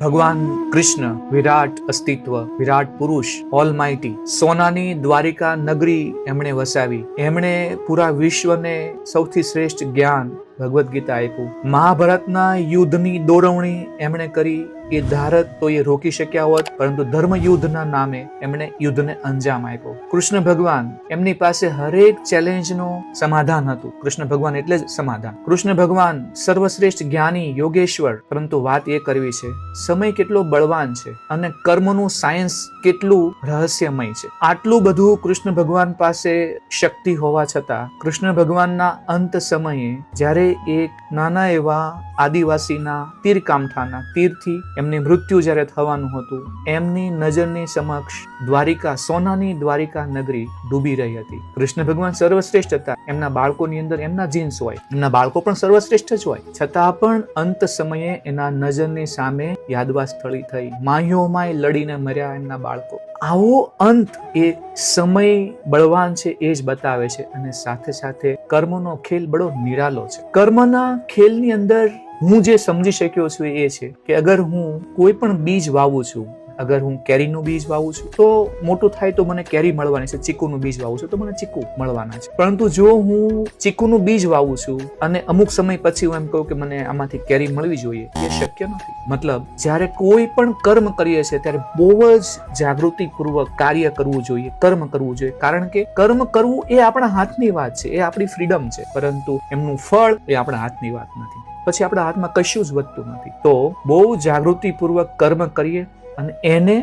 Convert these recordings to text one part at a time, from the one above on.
ભગવાન કૃષ્ણ, વિરાટ અસ્તિત્વ, વિરાટ પુરુષ ઓલ માઇટી સોનાની દ્વારિકા નગરી એમણે વસાવી. એમણે પૂરા વિશ્વને સૌથી શ્રેષ્ઠ જ્ઞાન ભગવદ્ ગીતા આપ્યું મહાભારતના યુદ્ધની દોરવણી એમણે કરી. એ ધારત તો એ રોકી શક્યા હોત, પરંતુ ધર્મ યુદ્ધના નામે એમણે યુદ્ધને અંજામ આપ્યો. કૃષ્ણ ભગવાન એમની પાસે હરેક ચેલેન્જનું સમાધાન હતું. કૃષ્ણ ભગવાન એટલે જ સમાધાન. કૃષ્ણ ભગવાન સર્વશ્રેષ્ઠ જ્ઞાની યોગેશ્વર, પરંતુ વાત એ કરવી છે, સમય કેટલો બળવાન છે અને કર્મનું સાયન્સ કેટલું રહસ્યમય છે. આટલું બધું કૃષ્ણ ભગવાન પાસે શક્તિ હોવા છતાં, કૃષ્ણ ભગવાનના અંત સમયે જ્યારે એક નાના એવા આદિવાસીના તીર કામઠાના તીરથી એમને મૃત્યુ જ્યારે થવાનું હતું, એમની નજરની સમક્ષ દ્વારિકા, સોનાની દ્વારિકા નગરી ડૂબી રહી હતી. કૃષ્ણ ભગવાન સર્વશ્રેષ્ઠ હતા. એમના બાળકોની અંદર એમના જીન્સ હોય. એમના બાળકો પણ સર્વશ્રેષ્ઠ જ હોય. છતાં પણ અંત સમયે એના નજરની સામે યાદવા સ્થળી થઈ. માહીઓમાંય લડીને મર્યા એમના બાળકો. આવો અંત એ સમય બળવાન છે, એ જ બતાવે છે અને સાથે સાથે કર્મનો ખેલ બડો નિરાલો છે. કર્મના ખેલની અંદર હું જે સમજી શક્યો છું એ છે કે અગર હું કોઈ પણ બીજ વાવું છું અગર હું કેરીનું બીજ વાવું છું, તો મોટું થાય તો મને કેરી મળવાની છે, ચીકુનું બીજ વાવું છું, તો મને ચીકુ મળવાના છે. પરંતુ જો હું ચીકુનું બીજ વાવું છું અને અમુક સમય પછી હું એમ કહું કે મને આમાંથી કેરી મળવી જોઈએ, એ શક્ય નથી. મતલબ, જ્યારે કોઈ પણ કર્મ કરીએ છીએ, ત્યારે બહુ જ જાગૃતિપૂર્વક કાર્ય કરવું જોઈએ, કર્મ કરવું જોઈએ. કારણ કે કર્મ કરવું એ આપણા હાથની વાત છે, એ આપણી ફ્રીડમ છે. પરંતુ એમનું ફળ એ આપણા હાથની વાત નથી. પછી આપણા હાથમાં કશું જ વધતું નથી. તો બહુ જાગૃતિપૂર્વક કર્મ કરીએ અને એને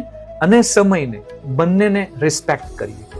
અને સમયને બંનેને રિસ્પેક્ટ કરીએ.